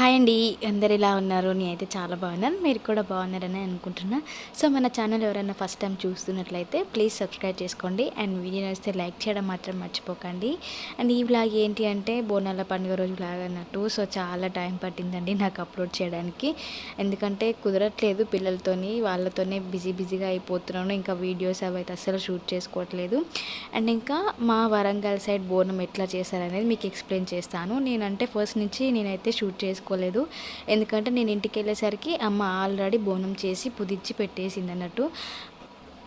Hi అండి అందరు ఎలా ఉన్నారు? నేనైతే చాలా బాగున్నాను మీరు కూడా బాగున్నారని అనుకుంటున్నా. సో మన ఛానల్ ఎవరైనా ఫస్ట్ టైం చూస్తున్నట్లయితే ప్లీజ్ సబ్స్క్రైబ్ చేసుకోండి అండ్ వీడియో వస్తే లైక్ చేయడం మాత్రం మర్చిపోకండి. అండ్ ఈ వ్లాగ్ ఏంటి అంటే బోనాల పండుగ రోజు బ్లాగ్ అన్నట్టు. సో చాలా టైం పట్టిందండి నాకు అప్లోడ్ చేయడానికి. ఎందుకంటే కుదరట్లేదు పిల్లలతోని వాళ్ళతోనే బిజీ బిజీగా అయిపోతున్నాను. ఇంకా వీడియోస్ అవి అయితే అస్సలు షూట్ చేసుకోవట్లేదు. అండ్ ఇంకా మా వరంగల్ సైడ్ బోనం ఎట్లా చేశారనేది మీకు ఎక్స్ప్లెయిన్ చేస్తాను. నేనంటే ఫస్ట్ నుంచి నేనైతే షూట్ చేసుకోలేదు ఎందుకంటే నేను ఇంటికి వెళ్ళేసరికి అమ్మ ఆల్రెడీ బోనం చేసి పుదిచ్చి పెట్టేసింది అన్నట్టు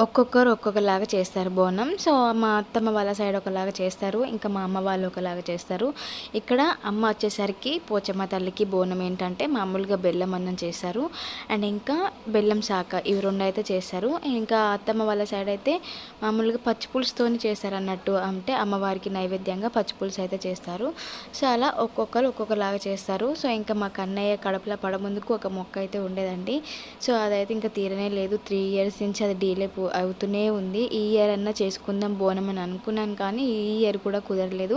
ఒక్కొక్కరు ఒక్కొక్కలాగా చేస్తారు బోనం. సో మా అత్తమ్మ వాళ్ళ సైడ్ ఒకలాగా చేస్తారు ఇంకా మా అమ్మ వాళ్ళు ఒకలాగా చేస్తారు. ఇక్కడ అమ్మ వచ్చేసరికి పోచమ్మ తల్లికి బోనం ఏంటంటే మామూలుగా బెల్లం అన్నం చేస్తారు. అండ్ ఇంకా బెల్లం శాఖ ఇవి రెండు అయితే చేస్తారు. ఇంకా అత్తమ్మ వాళ్ళ సైడ్ అయితే మామూలుగా పచ్చిపులుసుతోని చేస్తారు అన్నట్టు. అంటే అమ్మవారికి నైవేద్యంగా పచ్చి పులుసు అయితే చేస్తారు. సో అలా ఒక్కొక్కరు ఒక్కొక్కలాగా చేస్తారు. సో ఇంకా మా కన్నయ్య కడపలో పడముందుకు ఒక మొక్క అయితే ఉండేదండి. సో అదైతే ఇంకా తీరనే లేదు. త్రీ ఇయర్స్ నుంచి అది డీలే అవుతూనే ఉంది. ఈ ఇయర్ అన్నా చేసుకుందాం బోనం అని అనుకున్నాను కానీ ఈ ఇయర్ కూడా కుదరలేదు.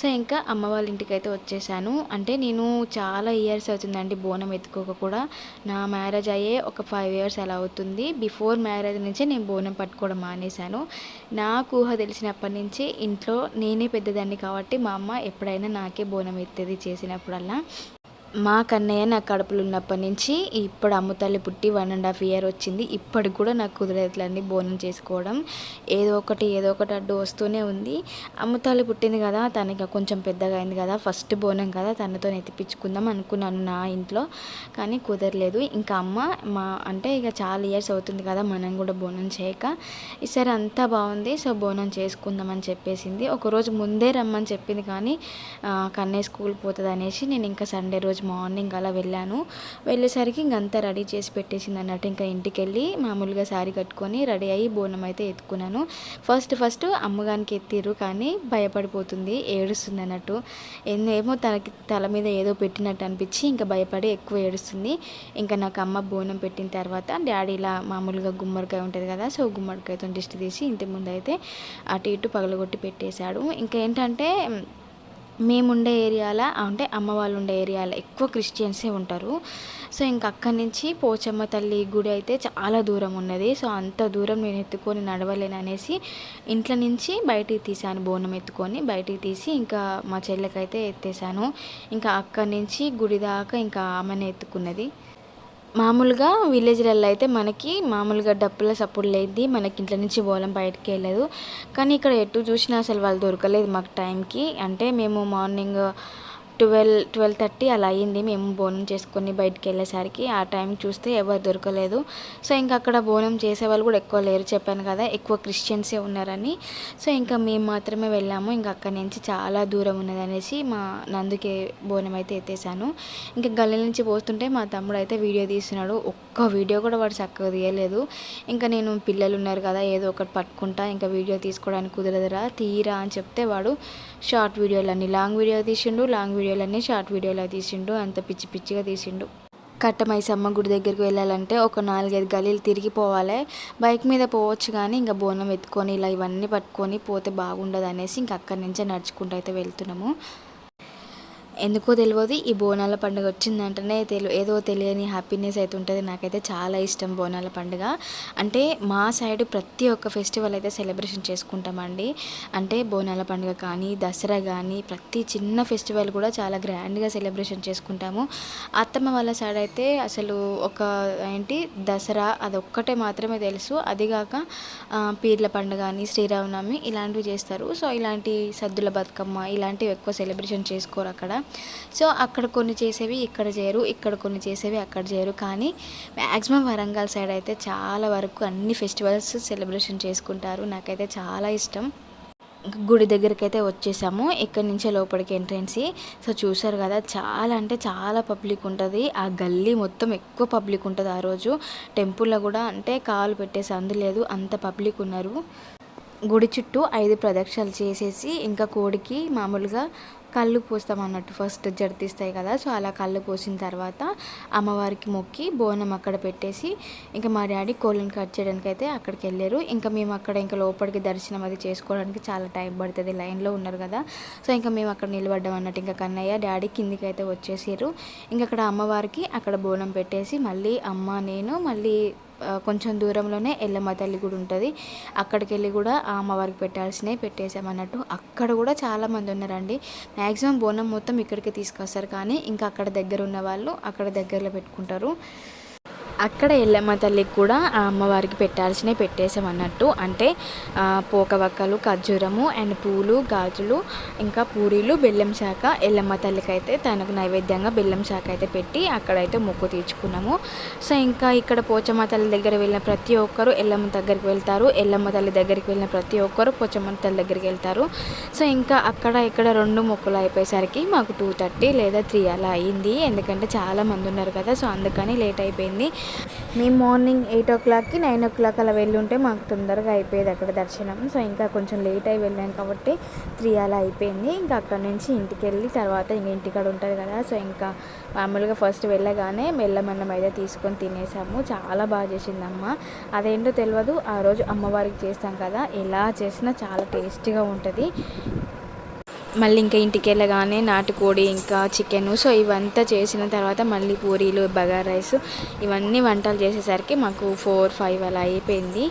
సో ఇంకా అమ్మ వాళ్ళ ఇంటికి అయితే వచ్చేసాను. అంటే నేను చాలా ఇయర్స్ అవుతుందండి బోనం ఎత్తుకోక కూడా. నా మ్యారేజ్ అయ్యే ఒక ఫైవ్ ఇయర్స్ అలా అవుతుంది. బిఫోర్ మ్యారేజ్ నుంచే నేను బోనం పట్టుకోవడం మానేశాను. నాకు ఊహ తెలిసినప్పటి నుంచి ఇంట్లో నేనే పెద్దదాన్ని కాబట్టి మా అమ్మ ఎప్పుడైనా నాకే బోనం ఎత్తేది చేసినప్పుడల్లా. మా కన్నయ్య నా కడుపులో ఉన్నప్పటి నుంచి ఇప్పుడు అమ్మతల్లి పుట్టి వన్ అండ్ హాఫ్ ఇయర్ వచ్చింది. ఇప్పటికి కూడా నాకు కుదరట్లండి బోనం చేసుకోవడం ఏదో ఒకటి ఏదో ఒకటి అడ్డు వస్తూనే ఉంది. అమ్మతల్లి పుట్టింది కదా తనకి కొంచెం పెద్దగా అయింది కదా ఫస్ట్ బోనం కదా తనతో ఎత్తిపించుకుందాం అనుకున్నాను నా ఇంట్లో కానీ కుదరలేదు. ఇంకా అమ్మ మా అంటే ఇక చాలా ఇయర్స్ అవుతుంది కదా మనం కూడా బోనం చేయక. ఈసారి అంతా బాగుంది సో బోనం చేసుకుందామని చెప్పేసింది. ఒకరోజు ముందే రమ్మని చెప్పింది కానీ కన్నయ్య స్కూల్ పోతుంది అనేసి నేను ఇంకా సండే రోజు మార్నింగ్ అలా వెళ్ళాను. వెళ్ళేసరికి ఇంకంతా రెడీ చేసి పెట్టేసింది అన్నట్టు ఇంకా ఇంటికి వెళ్ళి మామూలుగా శారీ కట్టుకొని రెడీ అయ్యి బోనం అయితే ఎత్తుకున్నాను. ఫస్ట్ ఫస్ట్ అమ్మగానికి ఎత్తిర్రు కానీ భయపడిపోతుంది ఏడుస్తుంది అన్నట్టు. ఏమో తనకి తల మీద ఏదో పెట్టినట్టు అనిపించి ఇంకా భయపడి ఎక్కువ ఏడుస్తుంది. ఇంకా నాకు అమ్మ బోనం పెట్టిన తర్వాత డాడీ ఇలా మామూలుగా గుమ్మడికాయ ఉంటుంది కదా సో గుమ్మడికాయతో దిష్టి తీసి ఇంటి ముందు అయితే అటు ఇటు పగలగొట్టి పెట్టేశాడు. ఇంకా ఏంటంటే మేముండే ఏరియాలో అంటే అమ్మ వాళ్ళు ఉండే ఏరియాలో ఎక్కువ క్రిస్టియన్సే ఉంటారు. సో ఇంక అక్కడి నుంచి పోచమ్మ తల్లి గుడి అయితే చాలా దూరం ఉన్నది. సో అంత దూరం నేను ఎత్తుకొని నడవలేను అనేసి ఇంట్లో నుంచి బయటికి తీసాను బోనం ఎత్తుకొని బయటికి తీసి ఇంకా మా చెల్లెకైతే ఎత్తేసాను ఇంకా అక్కడి నుంచి గుడి దాకా ఇంకా ఆమెనే ఎత్తుకున్నది. మామూలుగా విలేజ్లలో అయితే మనకి మామూలుగా డప్పుల సప్పుడు లేదు మనకి ఇంట్లో నుంచి బోలం బయటకు వెళ్ళదు. కానీ ఇక్కడ ఎటు చూసినా అసలు వాళ్ళు దొరకలేదు మాకు టైంకి. అంటే మేము మార్నింగ్ ట్వెల్వ్ ట్వెల్వ్ థర్టీ అలా అయ్యింది. మేము భోజనం చేసుకొని బయటికి వెళ్ళేసరికి ఆ టైం చూస్తే ఎవరు దొరకలేదు. సో ఇంకా అక్కడ భోజనం చేసే వాళ్ళు కూడా ఎక్కువ లేరు. చెప్పాను కదా ఎక్కువ క్రిస్టియన్సే ఉన్నారని. సో ఇంకా మేము మాత్రమే వెళ్ళాము. ఇంకా అక్కడి నుంచి చాలా దూరం ఉన్నదనేసి మా నందుకే బోనం అయితే ఎత్తేసాను. ఇంకా గల్లీ నుంచి పోతుంటే మా తమ్ముడు అయితే వీడియో తీస్తున్నాడు. ఒక్క వీడియో కూడా వాడు చక్కగా తీయలేదు. ఇంకా నేను పిల్లలు ఉన్నారు కదా ఏదో ఒకటి పట్టుకుంటా ఇంకా వీడియో తీసుకోవడానికి కుదరదురా తీరా అని చెప్తే వాడు షార్ట్ వీడియోలన్నీ లాంగ్ వీడియో తీసిండు లాంగ్ వీడియో వీడియోలన్నీ షార్ట్ వీడియోలో తీసిండు. అంత పిచ్చి పిచ్చిగా తీసిండు. కట్టమైసమ్మ గుడి దగ్గరికి వెళ్ళాలంటే ఒక నాలుగైదు గలీలు తిరిగిపోవాలి బైక్ మీద పోవచ్చు కానీ ఇంకా బోనం ఎత్తుకొని ఇలా ఇవన్నీ పట్టుకొని పోతే బాగుండదు అనేసి ఇంక అక్కడి నుంచే నడుచుకుంటూ అయితే వెళ్తున్నాము. ఎందుకో తెలియదు ఈ బోనాల పండుగ వచ్చిందంటేనే తెలు ఏదో తెలియని హ్యాపీనెస్ అయితే ఉంటుంది. నాకైతే చాలా ఇష్టం బోనాల పండుగ. అంటే మా సైడ్ ప్రతి ఒక్క ఫెస్టివల్ అయితే సెలబ్రేషన్ చేసుకుంటామండి. అంటే బోనాల పండుగ కానీ దసరా కానీ ప్రతి చిన్న ఫెస్టివల్ కూడా చాలా గ్రాండ్గా సెలబ్రేషన్ చేసుకుంటాము. అత్తమ్మ వాళ్ళ సైడ్ అయితే అసలు ఒక ఏంటి దసరా అదొక్కటే మాత్రమే తెలుసు. అదిగాక పీర్ల పండుగ కానీ శ్రీరామనవమి ఇలాంటివి చేస్తారు. సో ఇలాంటి సద్దుల బతుకమ్మ ఇలాంటివి ఎక్కువ సెలబ్రేషన్ చేసుకోరు అక్కడ. సో అక్కడ కొన్ని చేసేవి ఇక్కడ చేయరు ఇక్కడ కొన్ని చేసేవి అక్కడ చేయరు. కానీ మ్యాక్సిమం వరంగల్ సైడ్ అయితే చాలా వరకు అన్ని ఫెస్టివల్స్ సెలబ్రేషన్ చేసుకుంటారు. నాకైతే చాలా ఇష్టం. గుడి దగ్గరికి అయితే వచ్చేసాము. ఇక్కడ నుంచే లోపలికి ఎంట్రెన్సీ సో చూసారు కదా చాలా అంటే చాలా పబ్లిక్ ఉంటుంది. ఆ గల్లీ మొత్తం ఎక్కువ పబ్లిక్ ఉంటుంది ఆ రోజు. టెంపుల్లో కూడా అంటే కాలు పెట్టేసి అందులేదు అంత పబ్లిక్ ఉన్నారు. గుడి చుట్టూ ఐదు ప్రదక్షిణలు చేసేసి ఇంకా కోడికి మామూలుగా కళ్ళు పోస్తాం అన్నట్టు ఫస్ట్ జడితిస్తాయి కదా సో అలా కళ్ళు పోసిన తర్వాత అమ్మవారికి మొక్కి బోనం అక్కడ పెట్టేసి ఇంకా మా డాడీ కోళ్ళని కట్ చేయడానికి అయితే అక్కడికి వెళ్ళారు ఇంకా మేము అక్కడ ఇంకా లోపలికి దర్శనం అది చేసుకోవడానికి చాలా టైం పడుతుంది లైన్లో ఉన్నారు కదా. సో ఇంకా మేము అక్కడ నిలబడ్డాం అన్నట్టు ఇంకా కన్నయ్య డాడీ కిందికి అయితే వచ్చేసారు. ఇంకా అక్కడ అమ్మవారికి అక్కడ బోనం పెట్టేసి మళ్ళీ అమ్మ నేను మళ్ళీ కొంచెం దూరంలోనే ఎల్లమ్మ తల్లి గుడి ఉంటుంది. అక్కడికి వెళ్ళి కూడా ఆ అమ్మవారికి పెట్టాల్సినవి పెట్టేసామన్నట్టు అక్కడ కూడా చాలామంది ఉన్నారండి. మ్యాక్సిమం బోనం మొత్తం ఇక్కడికి తీసుకొస్తారు. కానీ ఇంకా అక్కడ దగ్గర ఉన్న వాళ్ళు అక్కడ దగ్గరలో పెట్టుకుంటారు. అక్కడ ఎల్లమ్మ తల్లికి కూడా ఆ అమ్మవారికి పెట్టాల్సినవి పెట్టేసామన్నట్టు అంటే పోకవక్కలు ఖర్జూరము అండ్ పూలు గాజులు ఇంకా పూరీలు బెల్లం శాఖ ఎల్లమ్మ తల్లికి అయితే తనకు నైవేద్యంగా బెల్లం శాఖ అయితే పెట్టి అక్కడైతే మొక్కు తీర్చుకున్నాము. సో ఇంకా ఇక్కడ పోచమ్మ తల్లి దగ్గర వెళ్ళిన ప్రతి ఒక్కరు ఎల్లమ్మ దగ్గరికి వెళ్తారు. ఎల్లమ్మ తల్లి దగ్గరికి వెళ్ళిన ప్రతి ఒక్కరు పోచమ్మ తల్లి దగ్గరికి వెళ్తారు. సో ఇంకా అక్కడ ఇక్కడ రెండు మొక్కులు అయిపోయేసరికి మాకు టూ థర్టీ లేదా త్రీ అలా అయింది. ఎందుకంటే చాలా మంది ఉన్నారు కదా సో అందుకని లేట్ అయిపోయింది. మేము మార్నింగ్ ఎయిట్ ఓ క్లాక్కి నైన్ ఓ క్లాక్ అలా వెళ్ళుంటే మాకు తొందరగా అయిపోయేది అక్కడ దర్శనం. సో ఇంకా కొంచెం లేట్ అయి వెళ్ళాం కాబట్టి త్రీ అలా అయిపోయింది. ఇంకా అక్కడ నుంచి ఇంటికి వెళ్ళి తర్వాత ఇంక ఇంటికాడ ఉంటుంది కదా సో ఇంకా మామూలుగా ఫస్ట్ వెళ్ళగానే మెల్లమన్నం అయితే తీసుకొని తినేసాము. చాలా బాగా చేసింది అమ్మ అదేంటో తెలియదు ఆ రోజు అమ్మవారికి చేస్తాం కదా ఎలా చేసినా చాలా టేస్టీగా ఉంటుంది. మళ్ళీ ఇంకా ఇంటికి వెళ్ళగానే నాటుకోడి ఇంకా చికెన్ సో ఇవంతా చేసిన తర్వాత మళ్ళీ పూరీలు బగారా రైస్ ఇవన్నీ వంటలు చేసేసరికి మాకు ఫోర్ ఫైవ్ అలా అయిపోయింది.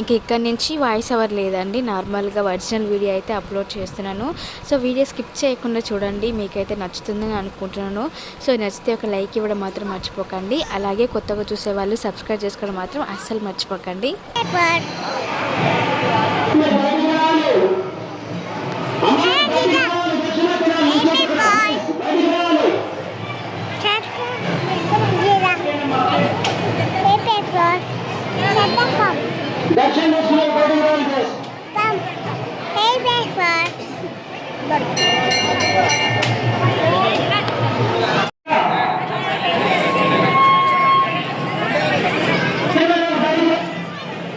ఇంక ఇక్కడ నుంచి వాయిస్ అవర్ లేదండి. నార్మల్గా ఒరిజినల్ వీడియో అయితే అప్లోడ్ చేస్తున్నాను. సో వీడియో స్కిప్ చేయకుండా చూడండి. మీకైతే నచ్చుతుందని అనుకుంటున్నాను. సో నచ్చితే ఒక లైక్ ఇవ్వడం మాత్రం మర్చిపోకండి. అలాగే కొత్తగా చూసే వాళ్ళు సబ్స్క్రైబ్ చేసుకోవడం మాత్రం అస్సలు మర్చిపోకండి దర్శనం చేసుకునే బయటికి రావాలి ప్లీజ్.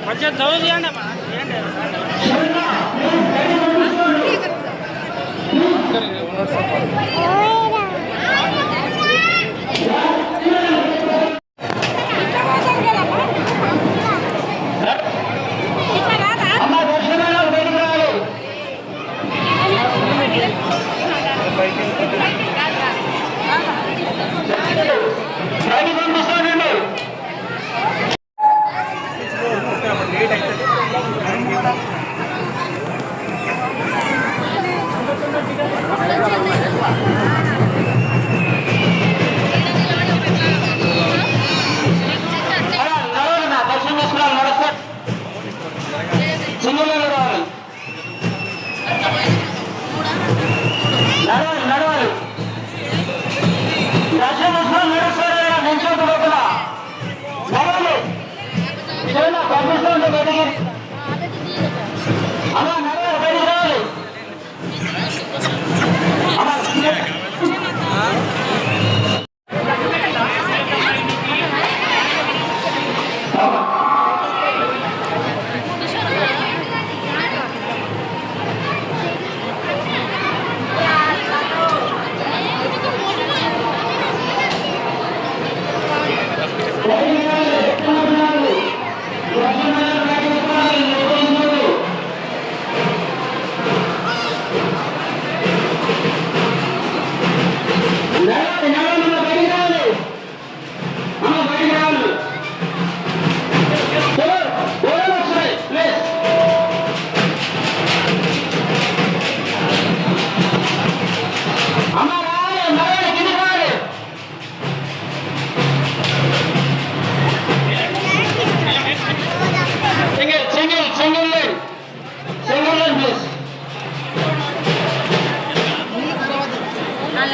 కొంచెం చదువు చేయండి అమ్మా చేయండి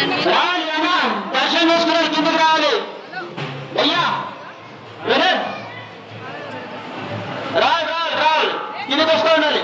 దర్శనం చేసుకున్నారు కిందకి రావాలి అయ్యా వినర్ రావాలి రావాలి కిందకి వస్తూ ఉండాలి